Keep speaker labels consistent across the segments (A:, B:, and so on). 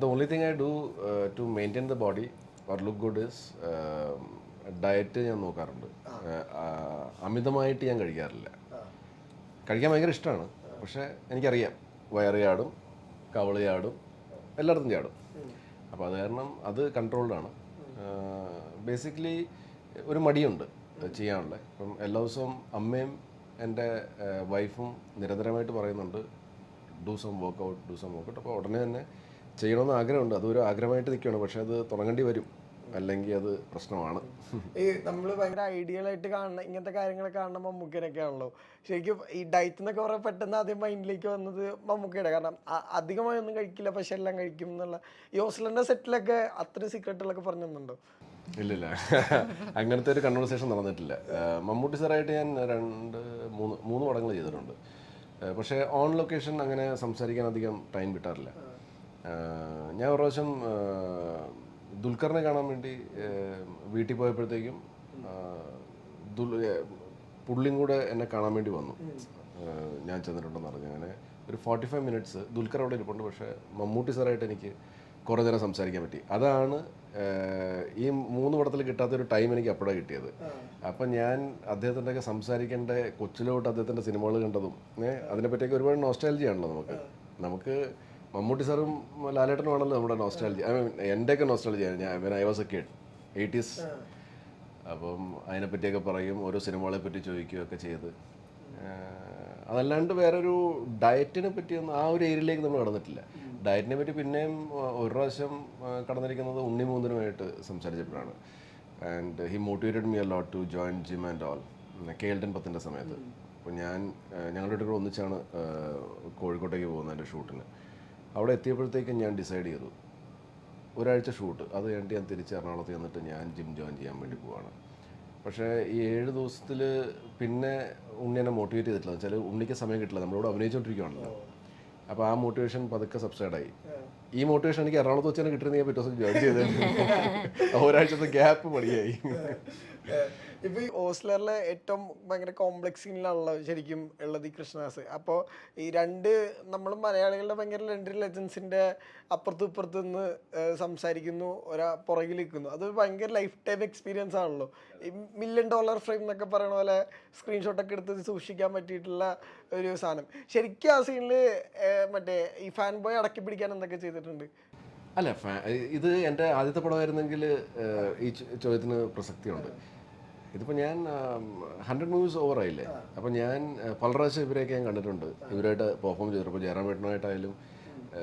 A: the only thing I do uh, to maintain the body or look good is diet ഞാൻ നോക്കാറുണ്ട്. uh, അമിതമായിട്ട് ഞാൻ കഴിക്കാറില്ല. കഴിക്കാൻ ഭയങ്കര ഇഷ്ടമാണ് പക്ഷേ എനിക്കറിയാം. വയറ് ചാടും കവൾ ചാടും എല്ലായിടത്തും ചാടും. അപ്പോൾ അത് കാരണം അത് കൺട്രോൾഡാണ് ബേസിക്കലി ഒരു മടിയുണ്ട് ചെയ്യാനുള്ള. ഇപ്പം എല്ലാ ദിവസവും അമ്മയും എന്റെ വൈഫും നിരന്തരമായിട്ട് പറയുന്നുണ്ട് do some workout do some workout അപ്പോൾ ഉടനെ തന്നെ ചെയ്യണമെന്ന് ആഗ്രഹമുണ്ട്. അതൊരു ആഗ്രഹമായിട്ട് നിൽക്കുകയാണ്. പക്ഷെ അത് തുടങ്ങേണ്ടി വരും. അല്ലെങ്കിൽ അത് പ്രശ്നമാണ്.
B: ഈ നമ്മൾ ഭയങ്കര ഐഡിയൽ ആയിട്ട് കാണുന്ന ഇങ്ങനത്തെ കാര്യങ്ങളൊക്കെ കാണുന്ന മമ്മൂക്കനൊക്കെ ആണല്ലോ ശരിക്കും ഈ ഡയറ്റ് എന്നൊക്കെ പറയാൻ പെട്ടെന്ന് ആദ്യം മൈൻഡിലേക്ക് വന്നത് മമ്മൂക്കയുടെ. കാരണം അധികമായി ഒന്നും കഴിക്കില്ല പക്ഷെ എല്ലാം കഴിക്കും എന്നുള്ള ഈ ഓസ്ലറിന്റെ സെറ്റിലൊക്കെ അത്ര സീക്രട്ടുകളൊക്കെ പറഞ്ഞു തന്നുണ്ടോ
A: ഇല്ലില്ല. അങ്ങനത്തെ ഒരു കൺവേഴ്സേഷൻ നടന്നിട്ടില്ല. മമ്മൂട്ടി സാറായിട്ട് ഞാൻ രണ്ട് മൂന്ന് മൂന്ന് പടങ്ങൾ ചെയ്തിട്ടുണ്ട്. പക്ഷേ ഓൺ ലൊക്കേഷൻ അങ്ങനെ സംസാരിക്കാൻ അധികം ടൈം കിട്ടാറില്ല. ഞാൻ ഒരു പ്രാവശ്യം ദുൽഖറിനെ കാണാൻ വേണ്ടി വീട്ടിൽ പോയപ്പോഴത്തേക്കും പുള്ളിയും കൂടെ എന്നെ കാണാൻ വേണ്ടി വന്നു. ഞാൻ ചെന്നിട്ടുണ്ടെന്ന് പറഞ്ഞു. അങ്ങനെ ഒരു ഫോർട്ടി ഫൈവ് മിനിറ്റ്സ് ദുൽഖർ അവിടെ ഇരിപ്പുണ്ട്. പക്ഷേ മമ്മൂട്ടി സാറായിട്ട് എനിക്ക് കുറേ നേരം സംസാരിക്കാൻ പറ്റി. അതാണ് ഈ മൂന്ന് പടത്തിൽ കിട്ടാത്തൊരു ടൈം എനിക്ക് അപ്പോഴാണ് കിട്ടിയത്. അപ്പം ഞാൻ അദ്ദേഹത്തിന്റെ ഒക്കെ സംസാരിക്കേണ്ട കൊച്ചിലോട്ട് അദ്ദേഹത്തിന്റെ സിനിമകൾ കണ്ടതും അതിനെപ്പറ്റിയൊക്കെ ഒരുപാട് നോസ്റ്റാലജിയാണല്ലോ നമുക്ക്. നമുക്ക് മമ്മൂട്ടി സാറും ലാലേട്ടനും ആണല്ലോ നമ്മുടെ നോസ്റ്റാലജി ഐ മീൻ എന്റെയൊക്കെ നോസ്റ്റാലജി ഞാൻ I was a kid eighties അപ്പം അതിനെപ്പറ്റിയൊക്കെ പറയും ഓരോ സിനിമകളെ പറ്റി ചോദിക്കുകയൊക്കെ ചെയ്ത്. അതല്ലാണ്ട് വേറൊരു ഡയറ്റിനെ പറ്റിയൊന്നും ആ ഒരു ഏരിയയിലേക്ക് നമ്മൾ കടന്നിട്ടില്ല. ഡയറ്റിനെ പറ്റി പിന്നെയും ഒരു പ്രാവശ്യം കടന്നിരിക്കുന്നത് ഉണ്ണിമൂന്നിനുമായിട്ട് സംസാരിച്ചപ്പോഴാണ്. And he motivated me a lot to join gym and all കേൾട്ടൻ പത്തിന്റെ സമയത്ത്. അപ്പോൾ ഞാൻ ഞങ്ങളുടെ ഒരു ഒന്നിച്ചാണ് കോഴിക്കോട്ടേക്ക് പോകുന്നത് എന്റെ ഷൂട്ടിന്. അവിടെ എത്തിയപ്പോഴത്തേക്കും ഞാൻ ഡിസൈഡ് ചെയ്തു. ഒരാഴ്ച ഷൂട്ട് അത് കഴിഞ്ഞിട്ട് ഞാൻ തിരിച്ച് എറണാകുളത്ത് ചെന്നിട്ട് ഞാൻ ജിം ജോയിൻ ചെയ്യാൻ വേണ്ടി പോവാണ്. പക്ഷേ ഈ ഏഴ് ദിവസത്തിൽ പിന്നെ ഉണ്ണി എന്നെ മോട്ടിവേറ്റ് ചെയ്തിട്ടില്ല. എന്ന് വെച്ചാൽ ഉണ്ണിക്ക് സമയം കിട്ടില്ല. നമ്മളോട് അഭിനയിച്ചുകൊണ്ടിരിക്കുകയാണല്ലോ അപ്പോൾ ആ മോട്ടിവേഷൻ പതുക്കെ സബ്സൈഡായി ഈ മോട്ടിവേഷൻ എനിക്ക് എറണാകുളത്ത് വെച്ച് തന്നെ കിട്ടുന്ന ഞാൻ പിറ്റേ ദിവസം ജോയിൻ ചെയ്തത് ഒരാഴ്ചത്തെ ഗ്യാപ്പ് മടിയായി
B: ഇപ്പൊ ഈ ഓസ്ലറിലെ ഏറ്റവും ഭയങ്കര കോംപ്ലക്സ് ശരിക്കും ഉള്ളത് ഈ കൃഷ്ണദാസ്. അപ്പോൾ ഈ രണ്ട് നമ്മൾ മലയാളികളുടെ ഭയങ്കര രണ്ട് ലെജൻസിന്റെ അപ്പുറത്തും ഇപ്പുറത്തു നിന്ന് സംസാരിക്കുന്നു ഒരാ പുറകിൽ നിൽക്കുന്നു. അത് ഭയങ്കര ലൈഫ് ടൈം എക്സ്പീരിയൻസ് ആണല്ലോ. ഈ മില്യൺ ഡോളർ ഫ്രെയിം എന്നൊക്കെ പറയണ പോലെ സ്ക്രീൻഷോട്ടൊക്കെ എടുത്ത് സൂക്ഷിക്കാൻ പറ്റിയിട്ടുള്ള ഒരു സാധനം. ശരിക്കും ആ സീനിൽ മറ്റേ ഈ ഫാൻ ബോയ് അടക്കി പിടിക്കാൻ എന്തൊക്കെ ചെയ്തിട്ടുണ്ട്?
A: അല്ല ഇത് എന്റെ ആദ്യത്തെ പടമായിരുന്നെങ്കിൽ ഈ ചോദ്യത്തിന് പ്രസക്തിയുണ്ട്. ഇതിപ്പോൾ ഞാൻ ഹൺഡ്രഡ് മൂവീസ് ഓവർ ആയില്ലേ? അപ്പോൾ ഞാൻ പല പ്രാവശ്യം ഇവരെയൊക്കെ ഞാൻ കണ്ടിട്ടുണ്ട്. ഇവരായിട്ട് പെർഫോം ചെയ്തിട്ടുണ്ട് ജയറാം വേട്ടനായിട്ടായാലും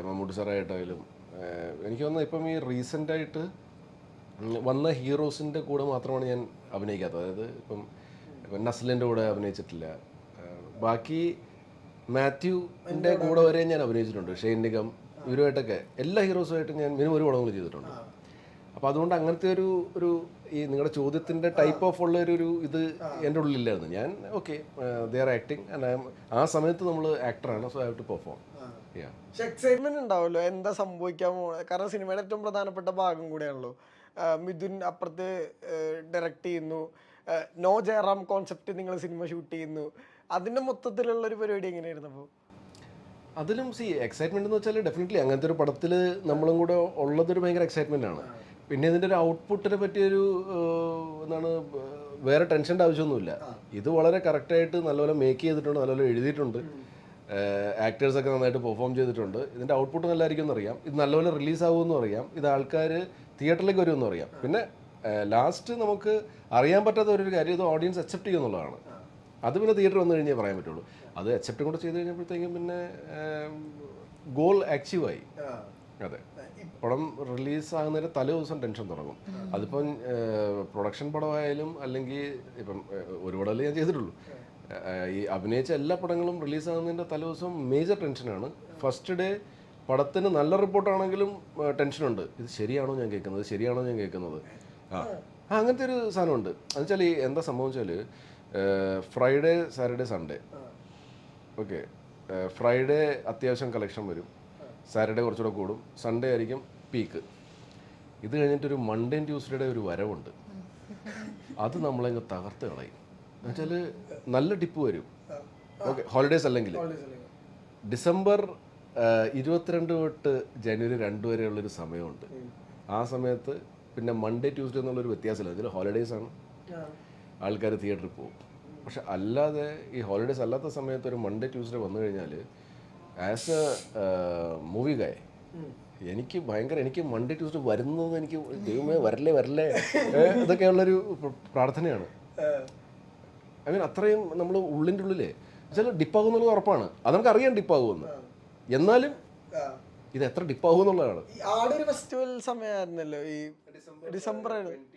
A: മമ്മൂട്ടി സാറായിട്ടായാലും എനിക്ക് തോന്നുന്നു ഇപ്പം ഈ റീസെന്റായിട്ട് വന്ന ഹീറോസിന്റെ കൂടെ മാത്രമാണ് ഞാൻ അഭിനയിക്കാത്തത്. അതായത് ഇപ്പം ഇപ്പം നസ്ലിന്റെ കൂടെ അഭിനയിച്ചിട്ടില്ല. ബാക്കി മാത്യുവിന്റെ കൂടെ വരെ ഞാൻ അഭിനയിച്ചിട്ടുണ്ട്. ഷെയ്ൻ നിഗം ഇവരുമായിട്ടൊക്കെ എല്ലാ ഹീറോസുമായിട്ടും ഞാൻ മിനിമം ഒരു പടങ്ങൾ ചെയ്തിട്ടുണ്ട്. അപ്പോൾ അതുകൊണ്ട് അങ്ങനത്തെ ഒരു ഒരു ഈ നിങ്ങളുടെ ചോദ്യത്തിന്റെ ടൈപ്പ് ഓഫ് ഉള്ള ഒരു ഇത് എന്റെ ഉള്ളിലില്ലായിരുന്നു. ഞാൻ okay they are acting and ആ സമയത്ത് നമ്മൾ ആക്ടറാണ് so I have to perform
B: പക്ഷെ എക്സൈറ്റ്മെന്റ് ഉണ്ടാവുമല്ലോ എന്താ സംഭവിക്കാൻ പോകുന്നത് കാരണം സിനിമയുടെ ഏറ്റവും പ്രധാനപ്പെട്ട ഭാഗം കൂടെയാണല്ലോ. മിഥുൻ അപ്പുറത്ത് ഡയറക്റ്റ് ചെയ്യുന്നു. നോ ജയറാം കോൺസെപ്റ്റ് നിങ്ങൾ സിനിമ ഷൂട്ട് ചെയ്യുന്നു. അതിന്റെ മൊത്തത്തിലുള്ള ഒരു പരിപാടി എങ്ങനെയായിരുന്നു അപ്പോൾ
A: അതിലും സി എക്സൈറ്റ്മെന്റ് എന്ന് വെച്ചാൽ ഡെഫിനറ്റ്ലി അങ്ങനത്തെ ഒരു പടത്തിൽ നമ്മളും കൂടെ ഉള്ളതൊരു ഭയങ്കര എക്സൈറ്റ്മെന്റ് ആണ്. പിന്നെ ഇതിന്റെ ഒരു ഔട്ട്പുട്ടിനെ പറ്റിയൊരു എന്താണ് വേറെ ടെൻഷന്റെ ആവശ്യമൊന്നുമില്ല. ഇത് വളരെ കറക്റ്റായിട്ട് നല്ലപോലെ മേക്ക് ചെയ്തിട്ടുണ്ട് നല്ലപോലെ എഴുതിയിട്ടുണ്ട്. ആക്ടേഴ്സൊക്കെ നന്നായിട്ട് പെർഫോം ചെയ്തിട്ടുണ്ട്. ഇതിന്റെ ഔട്ട്പുട്ട് നല്ലതായിരിക്കും എന്നറിയാം ഇത് നല്ലപോലെ റിലീസ് ആകുമെന്നും അറിയാം. ഇത് ആൾക്കാർ തിയേറ്ററിലേക്ക് വരുമെന്നും അറിയാം. പിന്നെ ലാസ്റ്റ് നമുക്ക് അറിയാൻ പറ്റാത്ത ഒരു കാര്യം ഇത് ഓഡിയൻസ് അക്സെപ്റ്റ് ചെയ്യുന്നുള്ളതാണ് അത് പിന്നെ തിയേറ്റർ വന്നു കഴിഞ്ഞേ പറയാൻ പറ്റുള്ളൂ. അത് അക്സെപ്റ്റും കൂടെ ചെയ്ത് കഴിഞ്ഞപ്പോഴത്തേക്കും പിന്നെ ഗോൾ ആക്റ്റീവായി അതെ. പടം റിലീസാകുന്നതിന് തലേ ദിവസം ടെൻഷൻ തുടങ്ങും. അതിപ്പം പ്രൊഡക്ഷൻ പടമായാലും അല്ലെങ്കിൽ ഇപ്പം ഒരു പടമല്ലേ ഞാൻ ചെയ്തിട്ടുള്ളൂ. ഈ അഭിനയിച്ച എല്ലാ പടങ്ങളും റിലീസാകുന്നതിന്റെ തലേ ദിവസം മേജർ ടെൻഷനാണ് ഫസ്റ്റ് ഡേ പടത്തിന് നല്ല റിപ്പോർട്ടാണെങ്കിലും ടെൻഷനുണ്ട് ഇത് ശരിയാണോ ഞാൻ കേൾക്കുന്നത്? ശരിയാണോ ഞാൻ കേൾക്കുന്നത്? ആ. ആ അങ്ങനത്തെ ഒരു സാധനമുണ്ട്. എന്നുവെച്ചാൽ ഈ എന്താ സംഭവം വെച്ചാൽ Friday Saturday Sunday okay Friday അത്യാവശ്യം കളക്ഷൻ വരും. സാറ്റർഡേ കുറച്ചുകൂടെ കൂടും. സൺഡേ ആയിരിക്കും പീക്ക് ഇത് കഴിഞ്ഞിട്ടൊരു മൺഡേ ട്യൂസ്ഡേയുടെ ഒരു വരവുണ്ട്. അത് നമ്മളങ്ങ് തകർത്ത് കളയും. എന്നുവെച്ചാൽ നല്ല ടിപ്പ് വരും. ഓക്കെ ഹോളിഡേസ് അല്ലെങ്കിൽ ഡിസംബർ ഇരുപത്തിരണ്ട് തൊട്ട് ജനുവരി രണ്ട് വരെയുള്ളൊരു സമയമുണ്ട്. ആ സമയത്ത് പിന്നെ മൺഡേ ട്യൂസ്ഡേ എന്നുള്ളൊരു വ്യത്യാസമില്ല. ഇതിൽ ഹോളിഡേസ് ആണ്. ആൾക്കാർ തിയേറ്ററിൽ പോകും. പക്ഷെ അല്ലാതെ ഈ ഹോളിഡേസ് അല്ലാത്ത സമയത്ത് ഒരു മൺഡേ ട്യൂസ്ഡേ വന്നു കഴിഞ്ഞാൽ ആസ് എ മൂവി ഗായ് എനിക്ക് ഭയങ്കര എനിക്ക് മൺഡേ ട്യൂസ്ഡേ വരുന്നത് എനിക്ക് ദൈവമേ വരല്ലേ വരല്ലേ ഇതൊക്കെയുള്ളൊരു പ്ര- പ്രാർത്ഥനയാണ്. ഐ മീൻ അത്രയും നമ്മൾ ഉള്ളിന്റെ ഉള്ളിലേ ചില ഡിപ്പാകും എന്നുള്ളത് ഉറപ്പാണ്. അത് നമുക്ക് അറിയാം ഡിപ്പാകുമെന്ന് എന്നാലും ഇത് എത്ര ഡിപ്പാകും എന്നുള്ളതാണ്.
B: ഒരു ഫെസ്റ്റിവൽ സമയമായിരുന്നല്ലോ ഈ December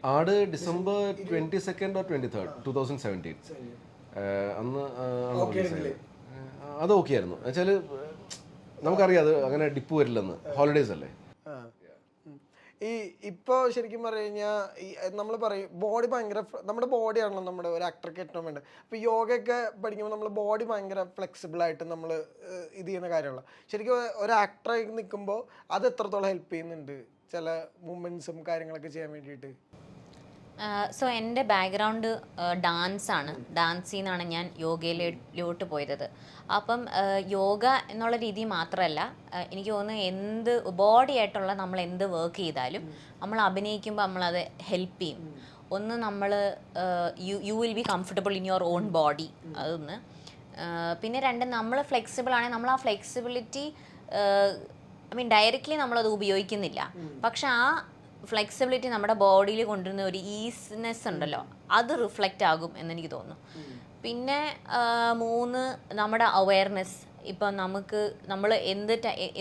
A: Aadu December twenty second or twenty third two thousand seventeen അന്ന്. അത് ഓക്കെ ആയിരുന്നു. എന്നുവെച്ചാൽ നമുക്കറിയാം അത് അങ്ങനെ ഡിപ്പ് വരില്ലെന്ന്. ഹോളിഡേസ് അല്ലേ?
B: ഈ ഇപ്പൊ ശരിക്കും പറഞ്ഞു കഴിഞ്ഞാൽ നമ്മൾ പറയും ബോഡി ഭയങ്കര നമ്മുടെ ബോഡി ആണല്ലോ നമ്മുടെ ഒരു ആക്ടർക്ക് ഏറ്റവും വേണ്ടത്. അപ്പൊ യോഗയൊക്കെ പഠിക്കുമ്പോൾ നമ്മൾ ബോഡി ഭയങ്കര ഫ്ലെക്സിബിൾ ആയിട്ട് നമ്മൾ ഇത് ചെയ്യുന്ന കാര്യമുള്ള ശരിക്കും ഒരു ആക്ടറായി നിൽക്കുമ്പോൾ അത് എത്രത്തോളം ഹെൽപ്പ് ചെയ്യുന്നുണ്ട്? ചില മൂവ്മെന്റ്സും കാര്യങ്ങളൊക്കെ ചെയ്യാൻ വേണ്ടിയിട്ട്.
C: സോ എന്റെ ബാക്ക്ഗ്രൗണ്ട് ഡാൻസാണ് ഡാൻസിൽ നിന്നാണ് ഞാൻ യോഗയിലോട്ട് പോയത്. അപ്പം യോഗ എന്നുള്ള രീതി മാത്രമല്ല എനിക്ക് തോന്നുന്നു എന്ത് ബോഡി ആയിട്ടുള്ള നമ്മൾ എന്ത് വർക്ക് ചെയ്താലും നമ്മൾ അഭിനയിക്കുമ്പോൾ നമ്മളത് ഹെൽപ്പ് ചെയ്യും. ഒന്ന് നമ്മൾ you you will be comfortable in your own body അതൊന്ന്. പിന്നെ രണ്ട് നമ്മൾ ഫ്ലെക്സിബിൾ ആണെങ്കിൽ നമ്മൾ ആ ഫ്ലെക്സിബിലിറ്റി ഐ മീൻ ഡയറക്റ്റ്ലി നമ്മളത് ഉപയോഗിക്കുന്നില്ല. പക്ഷെ ആ ഫ്ലെക്സിബിലിറ്റി നമ്മുടെ ബോഡിയിൽ കൊണ്ടുവരുന്ന ഒരു ഈസിനെസ് ഉണ്ടല്ലോ അത് റിഫ്ലക്റ്റ് ആകും എന്ന് എനിക്ക് തോന്നുന്നു. പിന്നെ മൂന്ന് നമ്മുടെ അവയർനെസ്. ഇപ്പം നമുക്ക് നമ്മൾ എന്ത്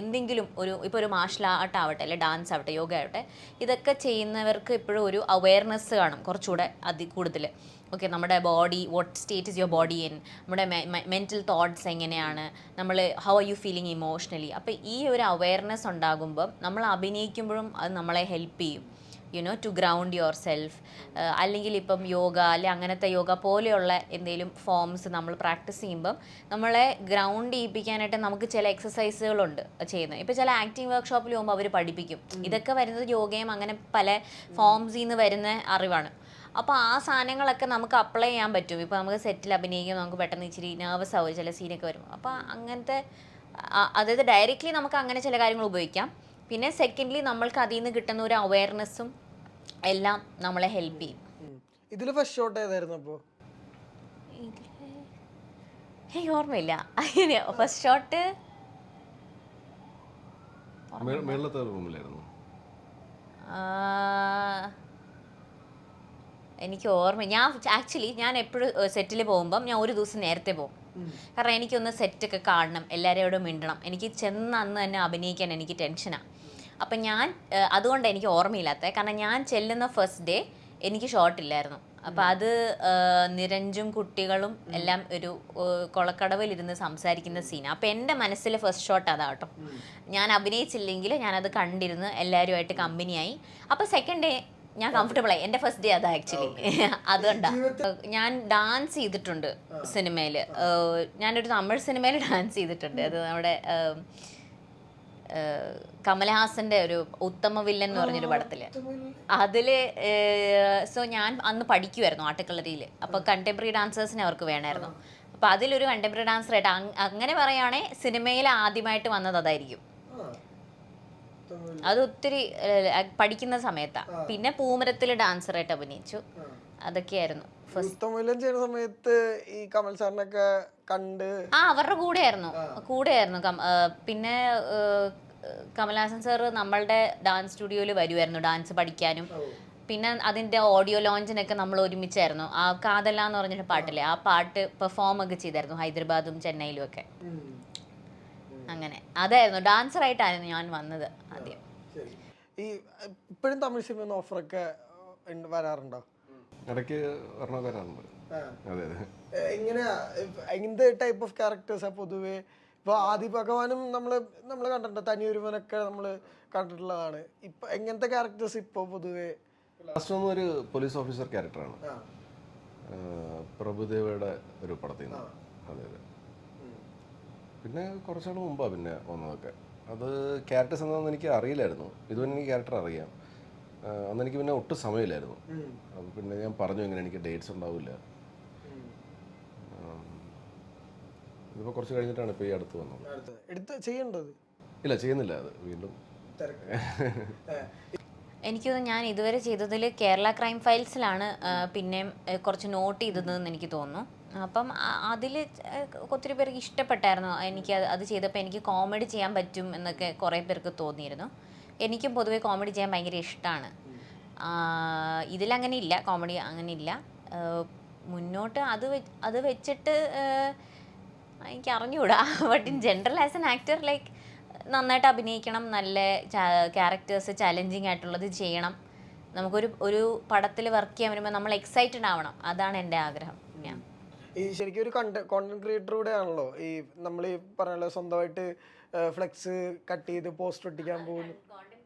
C: എന്തെങ്കിലും ഒരു ഇപ്പോൾ ഒരു മാർഷൽ ആർട്ട് ആവട്ടെ അല്ലെ ഡാൻസ് ആവട്ടെ യോഗ ആവട്ടെ ഇതൊക്കെ ചെയ്യുന്നവർക്ക് ഇപ്പോഴും ഒരു അവയർനെസ് കാണും കുറച്ചുകൂടെ അതി കൂടുതൽ ഓക്കെ നമ്മുടെ body what state is your body in നമ്മുടെ മെന്റൽ തോട്ട്സ് എങ്ങനെയാണ്? നമ്മൾ how are you feeling emotionally അപ്പോൾ ഈ ഒരു അവയർനെസ് ഉണ്ടാകുമ്പം നമ്മൾ അഭിനയിക്കുമ്പോഴും അത് നമ്മളെ ഹെൽപ്പ് ചെയ്യും. You know to ground yourself അല്ലെങ്കിൽ ഇപ്പം യോഗ അല്ലെ അങ്ങനത്തെ യോഗ പോലെയുള്ള എന്തെങ്കിലും ഫോംസ് നമ്മൾ പ്രാക്ടീസ് ചെയ്യുമ്പം നമ്മളെ ഗ്രൗണ്ട് ചെയ്യിപ്പിക്കാനായിട്ട് നമുക്ക് ചില എക്സസൈസുകളുണ്ട് ചെയ്യുന്നത്. ഇപ്പോൾ ചില ആക്ടിങ് വർക്ക്ഷോപ്പിൽ പോകുമ്പോൾ അവർ പഠിപ്പിക്കും. ഇതൊക്കെ വരുന്നത് യോഗയും അങ്ങനെ പല ഫോംസിൽ നിന്ന് വരുന്ന അറിവാണ്. അപ്പോൾ ആ സാധനങ്ങളൊക്കെ നമുക്ക് അപ്ലൈ ചെയ്യാൻ പറ്റും. ഇപ്പോൾ നമുക്ക് സെറ്റിൽ അഭിനയിക്കുമ്പോൾ നമുക്ക് പെട്ടെന്ന് ഇച്ചിരി നെർവസ് ആവും ചില സീനൊക്കെ വരും അപ്പോൾ അങ്ങനത്തെ അതായത് ഡയറക്റ്റ്ലി നമുക്ക് അങ്ങനെ ചില കാര്യങ്ങൾ ഉപയോഗിക്കാം. പിന്നെ സെക്കൻഡ്ലി നമ്മൾക്ക് അതിൽ നിന്ന് കിട്ടുന്ന ഒരു അവയർനെസ്സും എല്ലാം നമ്മളെ ഹെൽപ്പ് ചെയ്യും.
B: ഇതിൽ ഫസ്റ്റ് ഷോട്ട് ഏതായിരുന്നു അപ്പോൾ
C: ഏയ് ഓർമ്മയില്ല. ഫസ്റ്റ് ഷോട്ട്
A: മേ- മേളിലത്തെ റൂമിലായിരുന്നു
C: എനിക്ക് ഓർമ്മ ഞാൻ ആക്ച്വലി ഞാൻ എപ്പോഴും സെറ്റിൽ പോകുമ്പം ഞാൻ ഒരു ദിവസം നേരത്തെ പോകും. കാരണം എനിക്കൊന്ന് സെറ്റൊക്കെ കാണണം എല്ലാവരോടും മിണ്ടണം. എനിക്ക് ചെന്ന് അന്ന് തന്നെ അഭിനയിക്കാൻ എനിക്ക് ടെൻഷനാണ് അപ്പം ഞാൻ അതുകൊണ്ട് എനിക്ക് ഓർമ്മയില്ലാത്തത് കാരണം ഞാൻ ചെല്ലുന്ന ഫസ്റ്റ് ഡേ എനിക്ക് ഷോട്ട് ഇല്ലായിരുന്നു. അപ്പം അത് നിരഞ്ജും കുട്ടികളും എല്ലാം ഒരു കുളക്കടവിലിരുന്ന് സംസാരിക്കുന്ന സീനാണ് അപ്പം എന്റെ മനസ്സിൽ ഫസ്റ്റ് ഷോട്ട് അതാ കേട്ടോ. ഞാൻ അഭിനയിച്ചില്ലെങ്കിൽ ഞാനത് കണ്ടിരുന്ന് എല്ലാവരുമായിട്ട് കമ്പനിയായി അപ്പോൾ സെക്കൻഡ് ഡേ ഞാൻ കംഫർട്ടബിൾ ആയി. എന്റെ ഫസ്റ്റ് ഡേ അതാ ആക്ച്വലി അതുകൊണ്ടാ. ഞാൻ ഡാൻസ് ചെയ്തിട്ടുണ്ട് സിനിമയിൽ ഞാനൊരു തമിഴ് സിനിമയിൽ ഡാൻസ് ചെയ്തിട്ടുണ്ട്. അത് നമ്മുടെ കമലഹാസന്റെ ഒരു ഉത്തമ വില്ലൻ എന്ന് പറഞ്ഞൊരു പടത്തിൽ. അതിൽ സോ ഞാൻ അന്ന് പഠിക്കുമായിരുന്നു ആട്ടുകളരിയിൽ അപ്പൊ കണ്ടംപററി ഡാൻസേഴ്സിനെ അവർക്ക് വേണമായിരുന്നു അപ്പൊ അതിലൊരു കണ്ടംപററി ഡാൻസർ ആയിട്ട് അങ്ങനെ പറയുകയാണെങ്കിൽ സിനിമയിൽ ആദ്യമായിട്ട് വന്നത് അതായിരിക്കും. അത് ഒത്തിരി പഠിക്കുന്ന സമയത്താണ് പിന്നെ പൂമരത്തിൽ ഡാൻസറായിട്ട് അഭിനയിച്ചു. അതൊക്കെയായിരുന്നു.
B: ചെയ്യുന്ന സമയത്ത് ഈ കമൽ സാറിനൊക്കെ കണ്ട്
C: ആ അവരുടെ കൂടെ ആയിരുന്നു കൂടെ ആയിരുന്നു പിന്നെ കമൽഹാസൻ സാറ് സാർ നമ്മളുടെ ഡാൻസ് സ്റ്റുഡിയോയിൽ വരുമായിരുന്നു ഡാൻസ് പഠിക്കാനും. പിന്നെ അതിന്റെ ഓഡിയോ ലോഞ്ചിനൊക്കെ നമ്മൾ ഒരുമിച്ചായിരുന്നു. ആ കാതല്ല എന്ന് പറഞ്ഞിട്ട് പാട്ടില്ലേ ആ പാട്ട് പെർഫോം ഒക്കെ ചെയ്തായിരുന്നു ഹൈദരാബാദും ചെന്നൈയിലും ഒക്കെ. അങ്ങനെ. അതായിരുന്നു. ഡാൻസർ ആയിട്ടായിരുന്നു ഞാൻ വന്നത് ആദ്യം.
B: ശരി. ഈ ഇപ്പോഴും തമിഴ് സിനിമ ഓഫറൊക്കെ വരാറുണ്ടോ?
A: ഇടയ്ക്ക് വരാറുണ്ട്. അതെ അതെ.
B: ഏഹ് എങ്ങനെയാ എന്ത് ടൈപ്പ് ഓഫ് ക്യാരക്ടേഴ്സാ പൊതുവെ? ഇപ്പൊ ആദി ഭഗവാനും നമ്മൾ നമ്മൾ കണ്ടിട്ടുണ്ട്. തനിയൊരുവനൊക്കെ നമ്മൾ കണ്ടിട്ടുള്ളതാണ്. ഇപ്പൊ എങ്ങനത്തെ ക്യാരക്ടേഴ്സ് ഇപ്പൊ പൊതുവെ?
A: ലാസ്റ്റ് ഒരു പോലീസ് ഓഫീസർ ക്യാരക്ടറാണ് പ്രഭുദേവയുടെ ഒരു പടത്തിൽ നിന്ന് അതെ അതെ. പിന്നെ കുറച്ചാൾ മുമ്പാണ് പിന്നെ വന്നതൊക്കെ. അത് ക്യാരക്ടേഴ്സ് എന്താണെന്ന് എനിക്ക് അറിയില്ലായിരുന്നു. ഇതുവരെ എനിക്ക് ക്യാരക്ടർ അറിയാം. അന്ന് എനിക്ക് പിന്നെ ഒട്ടും സമയമില്ലായിരുന്നു. അപ്പോൾ പിന്നെ ഞാൻ പറഞ്ഞു ഇങ്ങനെ എനിക്ക് ഡേറ്റ്സ് ഉണ്ടാവില്ല. ഇതിപ്പോൾ കുറച്ച് കഴിഞ്ഞിട്ടാണ് ഇപ്പോൾ ഈ അടുത്ത് വന്നത്.
B: എടുത്ത് ചെയ്യേണ്ടത്
A: ഇല്ല ചെയ്യുന്നില്ല അത് വീണ്ടും.
C: എനിക്ക് തോന്നുന്നു ഞാൻ ഇതുവരെ ചെയ്തതിൽ കേരള ക്രൈം ഫയൽസിലാണ് പിന്നെയും കുറച്ച് നോട്ട് ചെയ്തതെന്ന് എനിക്ക് തോന്നുന്നു. അപ്പം അതിൽ ഒത്തിരി പേർക്ക് ഇഷ്ടപ്പെട്ടായിരുന്നു. എനിക്ക് അത് ചെയ്തപ്പോൾ എനിക്ക് കോമഡി ചെയ്യാൻ പറ്റും എന്നൊക്കെ കുറേ പേർക്ക് തോന്നിയിരുന്നു. എനിക്കും പൊതുവേ കോമഡി ചെയ്യാൻ ഭയങ്കര ഇഷ്ടമാണ് ഇതിലങ്ങനെ ഇല്ല കോമഡി അങ്ങനെ ഇല്ല മുന്നോട്ട് അത് അത് വെച്ചിട്ട് എനിക്ക് അറിഞ്ഞുകൂടാ. But in general as an actor like നന്നായിട്ട് അഭിനയിക്കണം നല്ല ക്യാരക്ടേഴ്സ് ചലഞ്ചിങ് ആയിട്ടുള്ളത് ചെയ്യണം. നമുക്കൊരു ഒരു പടത്തിൽ വർക്ക് ചെയ്യാൻ വരുമ്പോൾ നമ്മൾ എക്സൈറ്റഡ് ആവണം. അതാണ് എന്റെ ആഗ്രഹം.
B: ഈ ശരിക്കും ഒരു കണ്ട കോണ്ടന്റ് ക്രിയേറ്ററൂടെ ആണല്ലോ ഈ നമ്മൾ ഈ പറഞ്ഞല്ലോ സ്വന്തമായിട്ട് ഫ്ലെക്സ് കട്ട് ചെയ്ത് പോസ്റ്റ് ഒട്ടിക്കാൻ പോകുന്നു.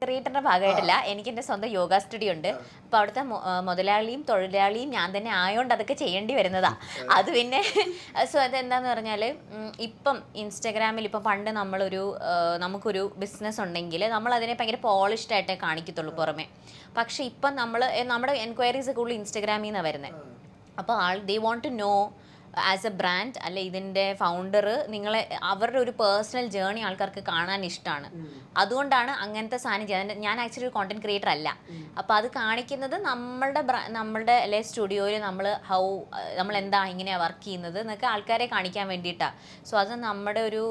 C: ക്രിയേറ്ററിന്റെ ഭാഗമായിട്ടല്ല. എനിക്ക് എന്റെ സ്വന്തം യോഗ സ്റ്റുഡിയോ ഉണ്ട്. അപ്പോൾ അവിടുത്തെ മുതലാളിയും തൊഴിലാളിയും ഞാൻ തന്നെ ആയതുകൊണ്ട് അതൊക്കെ ചെയ്യേണ്ടി വരുന്നതാ. അത് പിന്നെ സോ അതെന്താന്ന് പറഞ്ഞാൽ ഇപ്പം ഇൻസ്റ്റാഗ്രാമിൽ ഇപ്പം പണ്ട് നമ്മളൊരു നമുക്കൊരു ബിസിനസ് ഉണ്ടെങ്കിൽ നമ്മൾ അതിനെ ഭയങ്കര പോളിഷ്ഡ് ആയിട്ടേ കാണിക്കത്തുള്ളൂ പുറമെ. പക്ഷെ ഇപ്പം നമ്മൾ നമ്മുടെ എൻക്വയറീസ് കൂടുതൽ ഇൻസ്റ്റഗ്രാമിൽ നിന്നാണ് വരുന്നത് അപ്പോൾ ആൾ they want to know as a brand അല്ല ഇതിന്റെ ഫൗണ്ടർ നിങ്ങളെ അവരുടെ ഒരു പേഴ്സണൽ ജേണി ആൾക്കാർക്ക് കാണാൻ ഇഷ്ടമാണ് അതുകൊണ്ടാണ് അങ്ങനത്തെ സാധനം ചെയ്യുന്നത് ഞാൻ ആക്ച്വലി ഒരു കോണ്ടന്റ് ക്രിയേറ്റർ അല്ല. അപ്പോൾ അത് കാണിക്കുന്നത് നമ്മളുടെ നമ്മളുടെ അല്ലെ സ്റ്റുഡിയോയിൽ നമ്മൾ ഹൗ നമ്മൾ എന്താ ഇങ്ങനെയാണ് വർക്ക് ചെയ്യുന്നത് എന്നൊക്കെ ആൾക്കാരെ കാണിക്കാൻ വേണ്ടിയിട്ടാണ് സോ അത് നമ്മുടെ ഒരു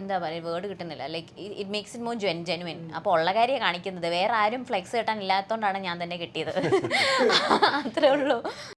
C: എന്താ പറയുക വേർഡ് കിട്ടുന്നില്ല. Like it makes it more gen genuine അപ്പോൾ ഉള്ള കാര്യം കാണിക്കുന്നത്. വേറെ ആരും ഫ്ലെക്സ് കിട്ടാൻ ഇല്ലാത്തതുകൊണ്ടാണ് ഞാൻ തന്നെ കിട്ടിയത്. അത്രേ ഉള്ളൂ.